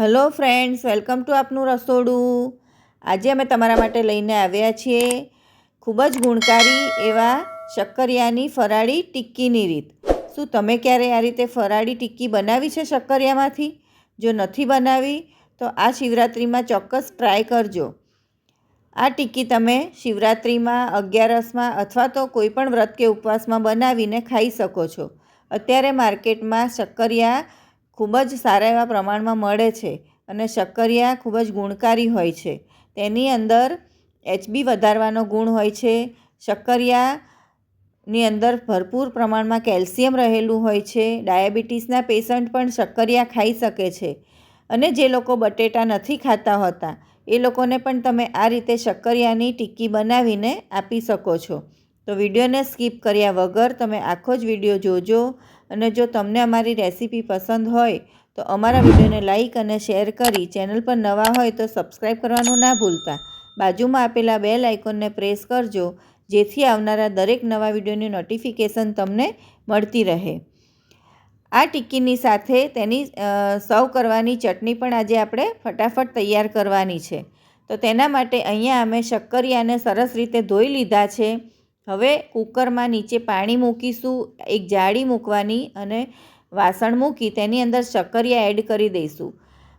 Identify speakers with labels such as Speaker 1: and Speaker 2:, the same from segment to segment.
Speaker 1: Hello friends welcome to આપનું રસોડું. આજે અમે તમારા માટે લઈને આવ્યા છીએ ખૂબ જ ગુણકારી એવા શક્કરિયાની ફરાળી ટિક્કીની રીત. શું તમે ક્યારે આ રીતે ફરાળી ટિક્કી બનાવી છે શક્કરિયામાંથી? જો નથી બનાવી, તો આ શિવરાત્રિમાં ચોક્કસ ટ્રાય કરજો. આ ટિક્કી તમે શિવરાત્રિમાં, અગિયારસમાં અથવા તો કોઈપણ વ્રત કે ઉપવાસમાં બનાવીને ખાઈ શકો છો. અત્યારે માર્કેટમાં શક્કરિયા ખૂબ જ સારા એવા પ્રમાણમાં મળે છે અને શક્કરિયા ખૂબ જ ગુણકારી હોય છે. તેની અંદર એચબી વધારવાનો ગુણ હોય છે, શક્કરિયાની અંદર ભરપૂર પ્રમાણમાં કેલ્શિયમ રહેલું હોય છે, ડાયાબિટીસના પેશન્ટ પણ શક્કરિયા ખાઈ શકે છે અને જે લોકો બટેટા નથી ખાતા હોતા, એ લોકોને પણ તમે આ રીતે શક્કરિયાની ટિક્કી બનાવીને આપી શકો છો. તો વિડીયોને સ્કીપ કર્યા વગર તમે આખો જ વીડિયો જોજો. અને જો તમને અમારી રેસીપી પસંદ હોય, તો અમારા વિડીયોને લાઇક અને શેર કરી ચેનલ પર નવા હોય તો સબસ્ક્રાઈબ કરવાનું ના ભૂલતા. બાજુમાં આપેલા બેલ આઇકોનને પ્રેસ કરજો, જેથી આવનારા દરેક નવા વિડીયોની નોટિફિકેશન તમને મળતી રહે. આ ટિક્કીની સાથે તેની સર્વ કરવાની ચટણી પણ આજે આપણે ફટાફટ તૈયાર કરવાની છે. તો તેના માટે અહીંયા અમે શક્કરિયાને સરસ રીતે ધોઈ લીધા છે. હવે કુકરમાં નીચે પાણી મૂકીશું, એક જાળી મૂકવાની અને વાસણ મૂકી તેની અંદર શક્કરિયા એડ કરી દઈશું.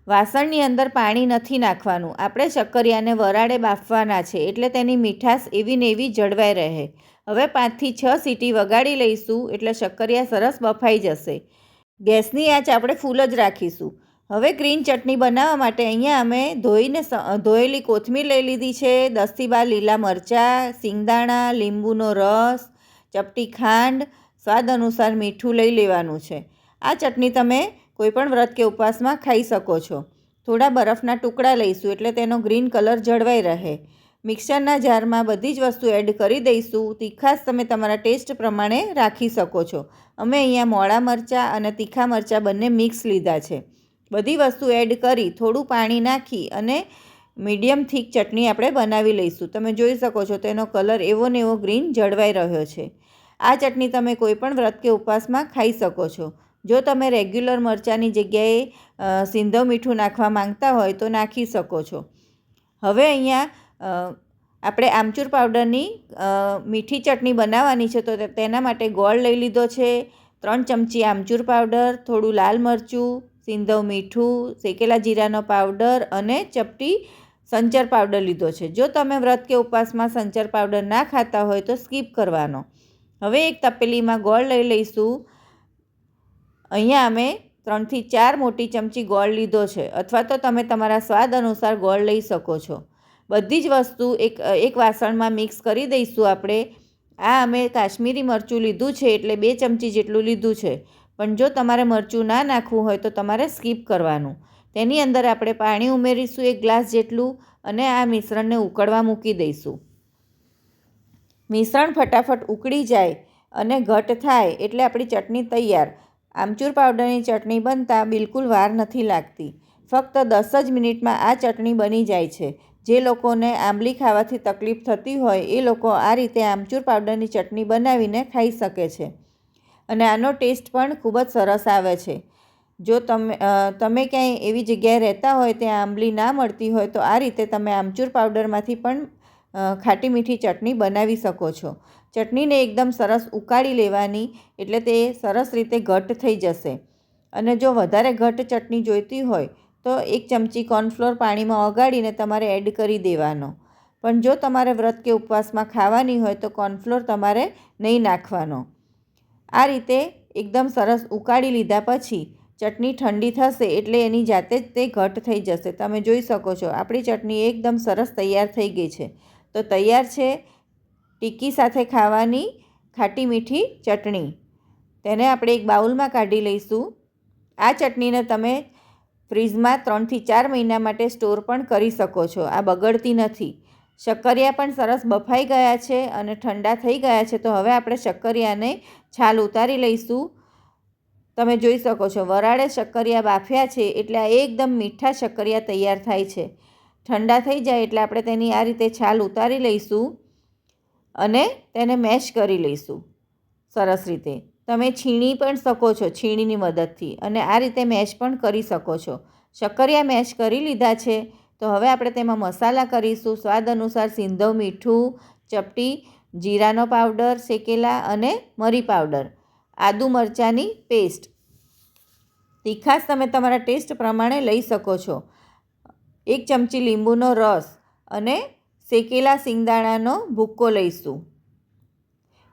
Speaker 1: વાસણની અંદર પાણી નથી નાખવાનું. આપણે શક્કરિયાને વરાળે બાફવાના છે એટલે તેની મીઠાશ એવી ને એવી જળવાઈ રહે. હવે પાંચથી છ સીટી વગાડી લઈશું એટલે શક્કરિયા સરસ બફાઈ જશે. ગેસની આંચ આપણે ફૂલ જ રાખીશું. હવે ગ્રીન ચટણી બનાવવા માટે અહીંયા અમે ધોઈને ધોયેલી કોથમીર લઈ લીધી છે. દસથી બાર લીલા મરચાં, સિંગદાણા, લીંબુનો રસ, ચપટી ખાંડ, સ્વાદ અનુસાર મીઠું લઈ લેવાનું છે. આ ચટણી તમે કોઈપણ વ્રત કે ઉપવાસમાં ખાઈ શકો છો. થોડા બરફના ટુકડા લઈશું એટલે તેનો ગ્રીન કલર જળવાઈ રહે. મિક્સરના જારમાં બધી જ વસ્તુ એડ કરી દઈશું. તીખાશ તમે તમારા ટેસ્ટ પ્રમાણે રાખી શકો છો. અમે અહીંયા મોળા મરચાં અને તીખા મરચાં બંને મિક્સ લીધા છે. બધી વસ્તુ એડ કરી, થોડું પાણી નાખી અને મીડિયમ થીક ચટણી આપણે બનાવી લઈશું. તમે જોઈ શકો છો તેનો કલર એવો ને એવો ગ્રીન જળવાઈ રહ્યો છે. આ ચટણી તમે કોઈપણ વ્રત કે ઉપવાસમાં ખાઈ શકો છો. જો તમે રેગ્યુલર મરચાંની જગ્યાએ સિંધવ મીઠું નાખવા માંગતા હોય તો નાખી શકો છો. હવે અહીંયા આપણે આમચૂર પાવડરની મીઠી ચટણી બનાવવાની છે, તો તેના માટે ગોળ લઈ લીધો છે, ત્રણ ચમચી આમચૂર પાવડર, થોડું લાલ મરચું સિંધવ મીઠું, શેકેલા જીરાનો પાવડર અને ચપટી સંચર પાવડર લીધો છે. જો તમે વ્રત કે ઉપવાસમાં સંચર પાવડર ના ખાતા હોય તો સ્કીપ કરવાનો. હવે એક તપેલીમાં ગોળ લઈ લઈશું. અહીંયા અમે ત્રણથી ચાર મોટી ચમચી ગોળ લીધો છે. અથવા તો તમે તમારા સ્વાદ અનુસાર ગોળ લઈ શકો છો. બધી જ વસ્તુ એક એક વાસણમાં મિક્સ કરી દઈશું આપણે. આ અમે કાશ્મીરી મરચું લીધું છે એટલે બે ચમચી જેટલું લીધું છે. પણ જો તમારે મરચું ના નાખવું હોય તો તમારે સ્કીપ કરવાનું. તેની અંદર આપણે પાણી ઉમેરીશું એક ગ્લાસ જેટલું અને આ મિશ્રણને ઉકળવા મૂકી દઈશું. મિશ્રણ ફટાફટ ઉકળી જાય અને ઘટ થાય એટલે આપણી ચટણી તૈયાર. આમચૂર પાવડરની ચટણી બનતા બિલકુલ વાર નથી લાગતી. ફક્ત દસ જ મિનિટમાં આ ચટણી બની જાય છે. જે લોકોને આંબલી ખાવાથી તકલીફ થતી હોય એ લોકો આ રીતે આમચૂર પાવડરની ચટણી બનાવીને ખાઈ શકે છે. અને આનો ટેસ્ટ પણ ખૂબ જ સરસ આવે છે. જો તમે તમે ક્યાંય એવી જગ્યાએ રહેતા હોય ત્યાં આંબલી ના મળતી હોય તો આ રીતે તમે આમચૂર પાવડરમાંથી પણ ખાટી મીઠી ચટણી બનાવી શકો છો. ચટણીને એકદમ સરસ ઉકાળી લેવાની એટલે તે સરસ રીતે ઘટ થઈ જશે. અને જો વધારે ઘટ ચટણી જોઈતી હોય તો એક ચમચી કોર્નફ્લોર પાણીમાં ઓગાળીને તમારે એડ કરી દેવાનો. પણ જો તમારે વ્રત કે ઉપવાસમાં ખાવાની હોય તો કોર્નફ્લોર તમારે નહીં નાખવાનો. આ રીતે એકદમ સરસ ઉકાળી લીધા પછી ચટણી ઠંડી થશે એટલે એની જાતે જ તે ઘટ થઈ જશે. તમે જોઈ શકો છો, આપણી ચટણી એકદમ સરસ તૈયાર થઈ ગઈ છે. તો તૈયાર છે ટીકી સાથે ખાવાની ખાટી મીઠી ચટણી. તેને આપણે એક બાઉલમાં કાઢી લઈશું. આ ચટણીને તમે ફ્રીજમાં ત્રણથી ચાર મહિના માટે સ્ટોર પણ કરી શકો છો. આ બગડતી નથી. શક્કરિયા પણ સરસ બફાઈ ગયા છે અને ઠંડા થઈ ગયા છે, તો હવે આપણે શક્કરિયાને છાલ ઉતારી લઈશું. તમે જોઈ શકો છો, વરાળે શક્કરિયા બાફ્યા છે, એટલે આ એકદમ મીઠા શક્કરિયા તૈયાર થાય છે. ઠંડા થઈ જાય એટલે આપણે તેની આ રીતે છાલ ઉતારી લઈશું અને તેને મેશ કરી લઈશું, સરસ રીતે. તમે છીણી પણ શકો છો, છીણીની મદદથી, અને આ રીતે મેશ પણ કરી શકો છો. શક્કરિયા મેશ કરી લીધા છે તો હવે આપણે તેમાં મસાલા કરીશું. સ્વાદ અનુસાર સિંધવ મીઠું, ચપટી, જીરાનો પાવડર, શેકેલા અને મરી પાવડર. આદુ મરચાંની પેસ્ટ. તીખાશ તમે તમારા ટેસ્ટ પ્રમાણે લઈ શકો છો. એક ચમચી લીંબુનો રસ અને શેકેલા સિંગદાણાનો ભૂક્કો લઈશું.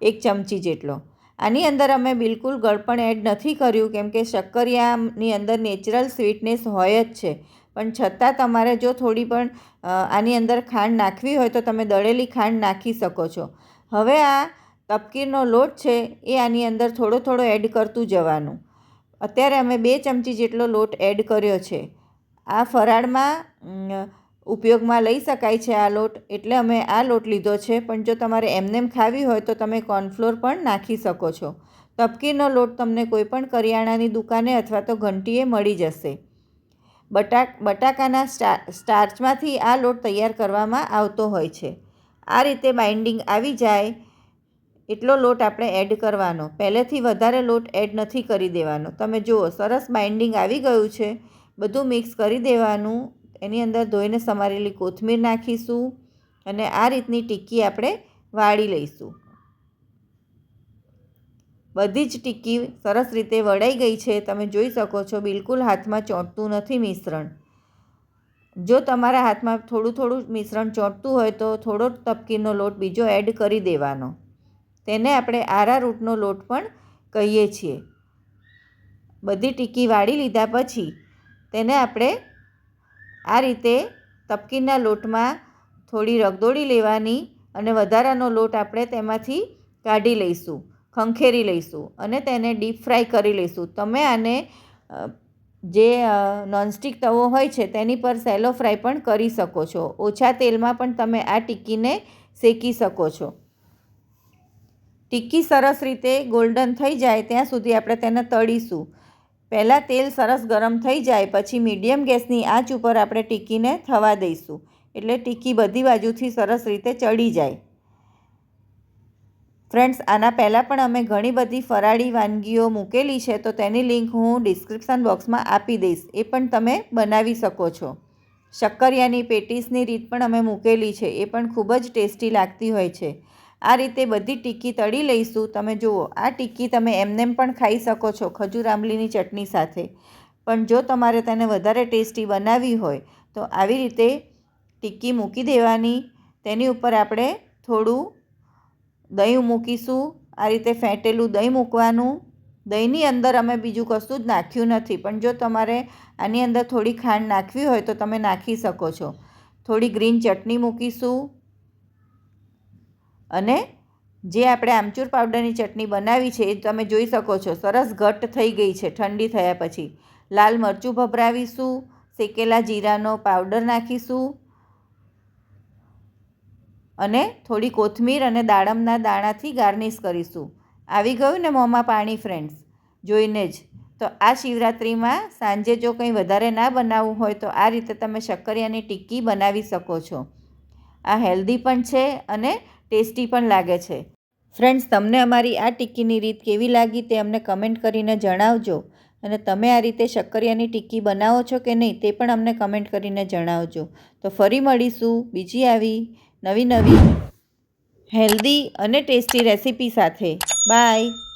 Speaker 1: એક ચમચી જેટલો. આની અંદર અમે બિલકુલ ગળપણ એડ નથી કર્યું, કેમ કે શક્કરિયાની અંદર નેચરલ સ્વીટનેસ હોય જ છે. પણ છતાં તમારે જો થોડી પણ આની અંદર ખાંડ નાખવી હોય તો તમે દળેલી ખાંડ નાખી શકો છો. હવે આ તપકીરનો લોટ છે એ આની અંદર થોડો થોડો એડ કરતું જવાનું. અત્યારે અમે બે ચમચી જેટલો લોટ એડ કર્યો છે. આ ફરાળમાં ઉપયોગમાં લઈ શકાય છે આ લોટ, એટલે અમે આ લોટ લીધો છે. પણ જો તમારે એમનેમ ખાવી હોય તો તમે કોર્નફ્લોર પણ નાખી શકો છો. તપકીરનો લોટ તમને કોઈપણ કરિયાણાની દુકાને અથવા તો ઘંટીએ મળી જશે. બટાક બટાકાના સ્ટા, સ્ટાર્ચમાંથી આ લોટ તૈયાર કરવામાં આવતો હોય છે. આ રીતે બાઇન્ડિંગ આવી જાય એટલો લોટ આપણે એડ કરવાનો. પહેલેથી વધારે લોટ એડ નથી કરી દેવાનો. તમે જુઓ, સરસ બાઇન્ડિંગ આવી ગયું છે. બધું મિક્સ કરી દેવાનું. એની અંદર ધોઈને સમારેલી કોથમીર નાખીશું અને આ રીતની ટિક્કી આપણે વાળી લઈશું. બધી જ ટિક્કી સરસ રીતે વળાઈ ગઈ છે. તમે જોઈ શકો છો, બિલકુલ હાથમાં ચોંટતું નથી મિશ્રણ. જો તમારા હાથમાં થોડું થોડું મિશ્રણ ચોંટતું હોય તો થોડો તપકીનો લોટ બીજો એડ કરી દેવાનો. તેને આપણે આરા રૂટનો લોટ પણ કહીએ છીએ. બધી ટીકી વાળી લીધા પછી તેને આપણે આ રીતે તપકીના લોટમાં થોડી રગદોળી લેવાની અને વધારાનો લોટ આપણે તેમાંથી કાઢી લઈશું. ખંખેરી લઈશું અને તેને ડીપ ફ્રાય કરી લઈશું. તમે આને જે નોનસ્ટિક તવો હોય છે તેની પર સેલો ફ્રાય પણ કરી શકો છો. ઓછા તેલમાં પણ તમે આ ટિક્કીને શેકી શકો છો. ટિક્કી સરસ રીતે ગોલ્ડન થઈ જાય ત્યાં સુધી આપણે તેને તળીશું. પહેલાં તેલ સરસ ગરમ થઈ જાય પછી મીડિયમ ગેસની આંચ ઉપર આપણે ટિક્કીને થવા દઈશું. એટલે ટિક્કી બધી બાજુથી સરસ રીતે ચડી જાય. ફ્રેન્ડ્સ આના પહેલાં પણ અમે ઘણી બધી ફરાળી વાનગીઓ મૂકેલી છે, તો તેની લિંક હું ડિસ્ક્રિપ્શન બોક્સમાં આપી દઈશ. એ પણ તમે બનાવી શકો છો. શક્કરિયાની પેટીસની રીત પણ અમે મૂકેલી છે, એ પણ ખૂબ જ ટેસ્ટી લાગતી હોય છે. આ રીતે બધી ટિક્કી તળી લઈશું. તમે જુઓ, આ ટિક્કી તમે એમનેમ પણ ખાઈ શકો છો, ખજૂર આંબલીની ચટણી સાથે. પણ જો તમારે તેને વધારે ટેસ્ટી બનાવવી હોય, તો આવી રીતે ટિક્કી મૂકી દેવાની. તેની ઉપર આપણે થોડું દહીં મૂકીશું, આ રીતે ફેંટેલું દહીં મૂકવાનું. દહીંની અંદર અમે બીજું કશું જ નાખ્યું નથી, પણ જો તમારે આની અંદર થોડી ખાંડ નાખવી હોય તો તમે નાખી શકો છો. થોડી ગ્રીન ચટણી મૂકીશું. અને જે આપણે આમચૂર પાવડરની ચટણી બનાવી છે એ તમે જોઈ શકો છો, સરસ ઘટ્ટ થઈ ગઈ છે, ઠંડી થયા પછી. લાલ મરચું ભભરાવીશું, શેકેલા જીરાનો પાવડર નાખીશું. અને થોડી કોથમીર અને દાડમના દાણાથી ગાર્નિશ કરીશું. આવી ગયું ને મોંમાં પાણી ફ્રેન્ડ્સ જોઈને જ. તો આ શિવરાત્રિમાં સાંજે જો કંઈ વધારે ના બનાવવું હોય તો આ રીતે તમે શક્કરિયાની ટિક્કી બનાવી શકો છો. આ હેલ્ધી પણ છે અને ટેસ્ટી પણ લાગે છે. ફ્રેન્ડ્સ તમને અમારી આ ટિક્કીની રીત કેવી લાગી તે અમને કમેન્ટ કરીને જણાવજો. અને તમે આ રીતે શક્કરિયાની ટિક્કી બનાવો છો કે નહીં તે પણ અમને કમેન્ટ કરીને જણાવજો. તો ફરી મળીશું. બીજી આવી નવી નવી હેલ્ધી અને ટેસ્ટી રેસીપી સાથે. બાય.